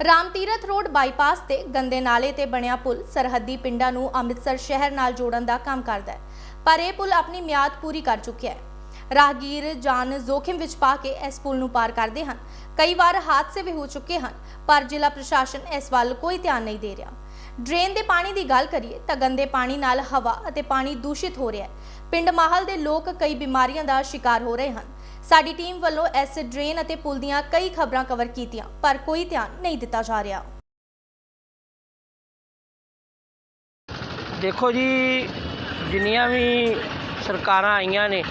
Ram Tirath road bypass ਤੇ ਗੰਦੇ ਨਾਲੇ ਤੇ ਬਣਿਆ ਪੁਲ ਸਰਹੱਦੀ ਪਿੰਡਾਂ ਨੂੰ ਅੰਮ੍ਰਿਤਸਰ ਸ਼ਹਿਰ ਨਾਲ ਜੋੜਨ ਦਾ ਕੰਮ ਕਰਦਾ ਹੈ। ਪਰ ਇਹ ਪੁਲ ਆਪਣੀ ਮਿਆਦ ਪੂਰੀ ਕਰ ਚੁੱਕਿਆ ਹੈ। ਰਾਹਗੀਰ ਜਾਨ ਜ਼ੋਖਿਮ ਵਿੱਚ ਪਾ ਕੇ ਇਸ ਪੁਲ ਨੂੰ ਪਾਰ ਕਰਦੇ ਹਨ। ਕਈ ਵਾਰ ਹਾਦਸੇ ਵੀ ਹੋ ਚੁੱਕੇ ਹਨ, ਪਰ ਜ਼ਿਲ੍ਹਾ ਪ੍ਰਸ਼ਾਸਨ ਇਸ ਵੱਲ ਕੋਈ ਧਿਆਨ ਨਹੀਂ ਦੇ ਰਿਹਾ। ਡਰੇਨ ਦੇ ਪਾਣੀ ਦੀ ਗੱਲ ਕਰੀਏ ਤਾਂ ਗੰਦੇ ਪਾਣੀ ਨਾਲ ਹਵਾ ਅਤੇ ਪਾਣੀ ਦੂਸ਼ਿਤ ਹੋ ਰਿਹਾ ਹੈ। ਪਿੰਡ ਮਾਹਲ ਦੇ ਲੋਕ ਕਈ ਬਿਮਾਰੀਆਂ ਦਾ ਸ਼ਿਕਾਰ ਹੋ ਰਹੇ ਹਨ। ਸਾਡੀ ਟੀਮ ਵੱਲੋਂ ਇਸ ਡਰੇਨ ਅਤੇ ਪੁਲ ਦੀਆਂ ਕਈ ਖਬਰਾਂ ਕਵਰ ਕੀਤੀਆਂ, ਪਰ ਕੋਈ ਧਿਆਨ ਨਹੀਂ ਦਿੱਤਾ ਜਾ ਰਿਹਾ। ਦੇਖੋ ਜੀ, ਜਿੰਨੀਆਂ ਵੀ ਸਰਕਾਰਾਂ ਆਈਆਂ ਨੇ,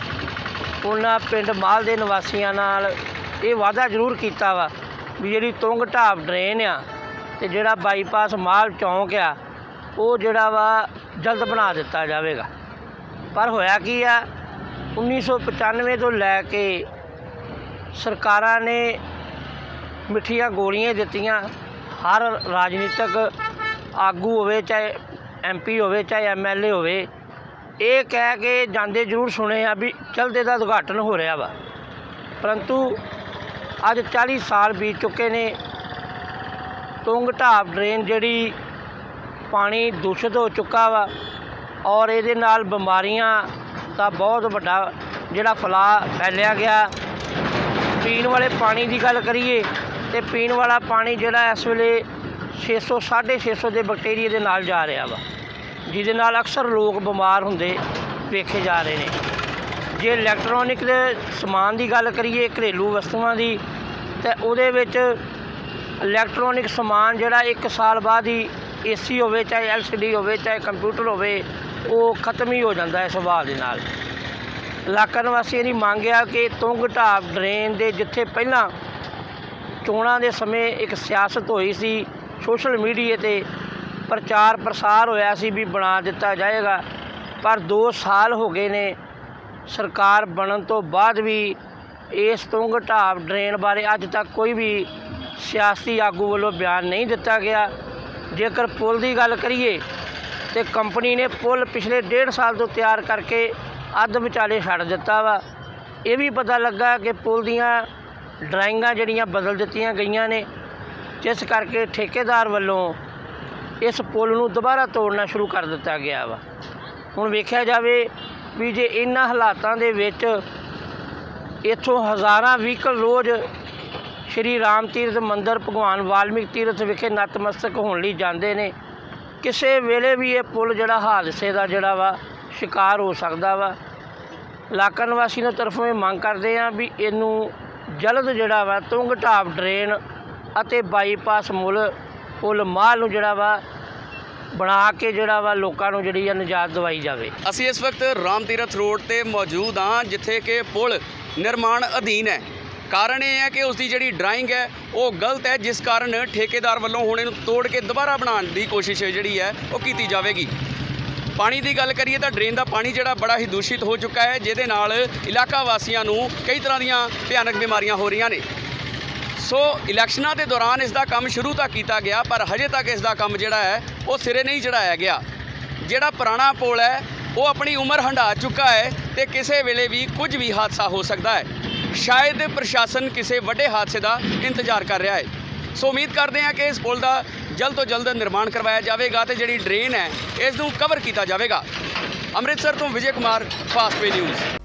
ਉਹਨਾਂ ਪਿੰਡ ਮਾਲ ਦੇ ਨਿਵਾਸੀਆਂ ਨਾਲ ਇਹ ਵਾਅਦਾ ਜ਼ਰੂਰ ਕੀਤਾ ਵਾ ਵੀ ਜਿਹੜੀ ਤੁੰਗ ਢਾਬ ਡਰੇਨ ਆ ਤੇ ਜਿਹੜਾ ਬਾਈਪਾਸ ਮਾਲ ਚੌਂਕ ਆ, ਉਹ ਜਿਹੜਾ ਵਾ ਜਲਦ ਬਣਾ ਦਿੱਤਾ ਜਾਵੇਗਾ। ਪਰ ਹੋਇਆ ਕੀ ਆ 1995 ਤੋਂ ਲੈ ਕੇ ਸਰਕਾਰਾਂ ਨੇ ਮਿੱਠੀਆਂ ਗੋਲੀਆਂ ਦਿੱਤੀਆਂ। ਹਰ ਰਾਜਨੀਤਿਕ ਆਗੂ ਹੋਵੇ, ਚਾਹੇ ਐਮਪੀ ਹੋਵੇ, ਚਾਹੇ ਐਮਐਲਏ ਹੋਵੇ, ਇਹ ਕਹਿ ਕੇ ਜਾਂਦੇ ਜ਼ਰੂਰ ਸੁਣੇ ਆ ਵੀ ਚਲਦੇ ਦਾ ਉਦਘਾਟਨ ਹੋ ਰਿਹਾ ਵਾ। ਪਰੰਤੂ ਅੱਜ 40 ਸਾਲ ਬੀਤ ਚੁੱਕੇ ਨੇ। ਤੁੰਗ ਢਾਬ ਡਰੇਨ ਜਿਹੜੀ ਪਾਣੀ ਦੂਸ਼ਿਤ ਹੋ ਚੁੱਕਾ ਵਾ ਔਰ ਇਹਦੇ ਨਾਲ ਬਿਮਾਰੀਆਂ ਤਾਂ ਬਹੁਤ ਵੱਡਾ ਜਿਹੜਾ ਫੈਲਾਅ ਫੈਲਿਆ ਗਿਆ। ਪੀਣ ਵਾਲੇ ਪਾਣੀ ਦੀ ਗੱਲ ਕਰੀਏ ਤੇ ਪੀਣ ਵਾਲਾ ਪਾਣੀ ਜਿਹੜਾ ਇਸ ਵੇਲੇ 600 650 ਦੇ ਬੈਕਟੀਰੀਆ ਦੇ ਨਾਲ ਜਾ ਰਿਹਾ ਵਾ, ਜਿਹਦੇ ਨਾਲ ਅਕਸਰ ਲੋਕ ਬਿਮਾਰ ਹੁੰਦੇ ਵੇਖੇ ਜਾ ਰਹੇ ਨੇ। ਜੇ ਇਲੈਕਟ੍ਰੋਨਿਕ ਦੇ ਸਮਾਨ ਦੀ ਗੱਲ ਕਰੀਏ, ਘਰੇਲੂ ਵਸਤੂਆਂ ਦੀ, ਤੇ ਉਹਦੇ ਵਿੱਚ ਇਲੈਕਟ੍ਰੋਨਿਕ ਸਮਾਨ ਜਿਹੜਾ 1 ਸਾਲ ਬਾਅਦ ਹੀ ਏਸੀ ਹੋਵੇ, ਚਾਹੇ ਐਲਸੀਡੀ ਹੋਵੇ, ਚਾਹੇ ਕੰਪਿਊਟਰ ਹੋਵੇ ਉਹ ਖਤਮ ਹੀ ਹੋ ਜਾਂਦਾ ਹੈ ਸੁਭਾਅ ਦੇ ਨਾਲ। ਇਲਾਕਾ ਨਿਵਾਸੀਆਂ ਦੀ ਮੰਗ ਆ ਕਿ ਤੁੰਗ ਢਾਬ ਡਰੇਨ ਦੇ ਜਿੱਥੇ ਪਹਿਲਾਂ ਚੋਣਾਂ ਦੇ ਸਮੇਂ ਇੱਕ ਸਿਆਸਤ ਹੋਈ ਸੀ, ਸੋਸ਼ਲ ਮੀਡੀਆ ਤੇ ਪ੍ਰਚਾਰ ਪ੍ਰਸਾਰ ਹੋਇਆ ਸੀ ਵੀ ਬਣਾ ਦਿੱਤਾ ਜਾਏਗਾ। ਪਰ 2 ਸਾਲ ਹੋ ਗਏ ਨੇ ਸਰਕਾਰ ਬਣਨ ਤੋਂ ਬਾਅਦ ਵੀ ਇਸ ਤੁੰਗ ਢਾਬ ਡਰੇਨ ਬਾਰੇ ਅੱਜ ਤੱਕ ਕੋਈ ਵੀ ਸਿਆਸੀ ਆਗੂ ਵੱਲੋਂ ਬਿਆਨ ਨਹੀਂ ਦਿੱਤਾ ਗਿਆ। ਜੇਕਰ ਪੁਲ ਦੀ ਗੱਲ ਕਰੀਏ ਤੇ ਕੰਪਨੀ ਨੇ ਪੁਲ ਪਿਛਲੇ ਡੇਢ ਸਾਲ ਤੋਂ ਤਿਆਰ ਕਰਕੇ ਅੱਧ ਵਿਚਾਲੇ ਛੱਡ ਦਿੱਤਾ ਵਾ। ਇਹ ਵੀ ਪਤਾ ਲੱਗਾ ਕਿ ਪੁਲ ਦੀਆਂ ਡਰਾਇੰਗਾਂ ਜਿਹੜੀਆਂ ਬਦਲ ਦਿੱਤੀਆਂ ਗਈਆਂ ਨੇ, ਜਿਸ ਕਰਕੇ ਠੇਕੇਦਾਰ ਵੱਲੋਂ ਇਸ ਪੁਲ ਨੂੰ ਦੁਬਾਰਾ ਤੋੜਨਾ ਸ਼ੁਰੂ ਕਰ ਦਿੱਤਾ ਗਿਆ ਵਾ। ਹੁਣ ਵੇਖਿਆ ਜਾਵੇ ਵੀ ਜੇ ਇਹਨਾਂ ਹਾਲਾਤਾਂ ਦੇ ਵਿੱਚ ਇੱਥੋਂ ਹਜ਼ਾਰਾਂ ਵਹੀਕਲ ਰੋਜ਼ ਸ਼੍ਰੀ ਰਾਮ ਤੀਰਥ ਮੰਦਿਰ, ਭਗਵਾਨ ਵਾਲਮੀਕ ਤੀਰਥ ਵਿਖੇ ਨਤਮਸਤਕ ਹੋਣ ਲਈ ਜਾਂਦੇ ਨੇ ਕਿਸੇ ਵੇਲੇ ਵੀ ਇਹ ਪੁਲ ਜਿਹੜਾ ਹਾਦਸੇ ਦਾ ਜਿਹੜਾ ਵਾ ਸ਼ਿਕਾਰ ਹੋ ਸਕਦਾ ਵਾ। ਇਲਾਕਾ ਨਿਵਾਸੀ ਦੀ ਤਰਫੋਂ ਇਹ ਮੰਗ ਕਰਦੇ ਆ ਵੀ ਇਹਨੂੰ ਜਲਦ ਜਿਹੜਾ ਵਾ ਤੁੰਗ ਢਾਬ ਡਰੇਨ ਅਤੇ ਬਾਈਪਾਸ ਮੁੱਲ, ਪੁਲ ਮਾਲ ਨੂੰ ਜਿਹੜਾ ਵਾ ਬਣਾ ਕੇ ਜਿਹੜਾ ਵਾ ਲੋਕਾਂ ਨੂੰ ਜਿਹੜੀ ਆ ਨਜਾਤ ਦਵਾਈ ਜਾਵੇ। ਅਸੀਂ ਇਸ ਵਕਤ ਰਾਮ ਤੀਰਥ ਰੋਡ ਤੇ ਮੌਜੂਦ ਹਾਂ, ਜਿੱਥੇ ਕਿ ਪੁਲ ਨਿਰਮਾਣ ਅਧੀਨ ਹੈ। ਕਾਰਨ ਇਹ ਹੈ ਕਿ ਉਸ ਦੀ ਜਿਹੜੀ ਡਰਾਇੰਗ ਹੈ, ਉਹ ਗਲਤ ਹੈ, ਜਿਸ ਕਾਰਨ ਠੇਕੇਦਾਰ ਵੱਲੋਂ ਹੁਣ ਇਹਨੂੰ ਤੋੜ ਕੇ ਦੁਬਾਰਾ ਬਣਾਉਣ ਦੀ ਕੋਸ਼ਿਸ਼ ਜਿਹੜੀ ਹੈ, ਉਹ ਕੀਤੀ ਜਾਵੇਗੀ। ਪਾਣੀ ਦੀ ਗੱਲ ਕਰੀਏ ਤਾਂ ਡਰੇਨ ਦਾ ਪਾਣੀ ਜਿਹੜਾ ਬੜਾ ਹੀ ਦੂਸ਼ਿਤ ਹੋ ਚੁੱਕਾ ਹੈ, ਜਿਹਦੇ ਨਾਲ ਇਲਾਕਾ ਵਾਸੀਆਂ ਨੂੰ ਕਈ ਤਰ੍ਹਾਂ ਦੀਆਂ ਭਿਆਨਕ ਬਿਮਾਰੀਆਂ ਹੋ ਰਹੀਆਂ ਨੇ। ਸੋ ਇਲੈਕਸ਼ਨਾਂ ਦੇ ਦੌਰਾਨ ਇਸ ਦਾ ਕੰਮ ਸ਼ੁਰੂ ਤਾਂ ਕੀਤਾ ਗਿਆ, ਪਰ ਹਜੇ ਤੱਕ ਇਸ ਦਾ ਕੰਮ ਜਿਹੜਾ ਹੈ, ਉਹ ਸਿਰੇ ਨਹੀਂ ਚੜਾਇਆ ਗਿਆ। ਜਿਹੜਾ ਪੁਰਾਣਾ ਪੁਲ ਹੈ, ਉਹ ਆਪਣੀ ਉਮਰ ਹੰਢਾ ਚੁੱਕਾ ਹੈ ਤੇ ਕਿਸੇ ਵੇਲੇ ਵੀ ਕੁਝ ਵੀ ਹਾਦਸਾ ਹੋ ਸਕਦਾ ਹੈ। ਸ਼ਾਇਦ ਪ੍ਰਸ਼ਾਸਨ ਕਿਸੇ ਵੱਡੇ ਹਾਦਸੇ ਦਾ ਇੰਤਜ਼ਾਰ ਕਰ ਰਿਹਾ ਹੈ। ਸੋ ਉਮੀਦ ਕਰਦੇ ਹਾਂ ਕਿ ਇਸ ਪੁਲ ਦਾ ਜਲਦ ਤੋਂ ਜਲਦ ਨਿਰਮਾਣ ਕਰਵਾਇਆ ਜਾਵੇਗਾ ਤੇ ਜਿਹੜੀ ਡਰੇਨ ਹੈ, ਇਸ ਨੂੰ ਕਵਰ ਕੀਤਾ ਜਾਵੇਗਾ। ਅੰਮ੍ਰਿਤਸਰ ਤੋਂ ਵਿਜੇ ਕੁਮਾਰ ਫਾਸਟਵੇ ਨਿਊਜ਼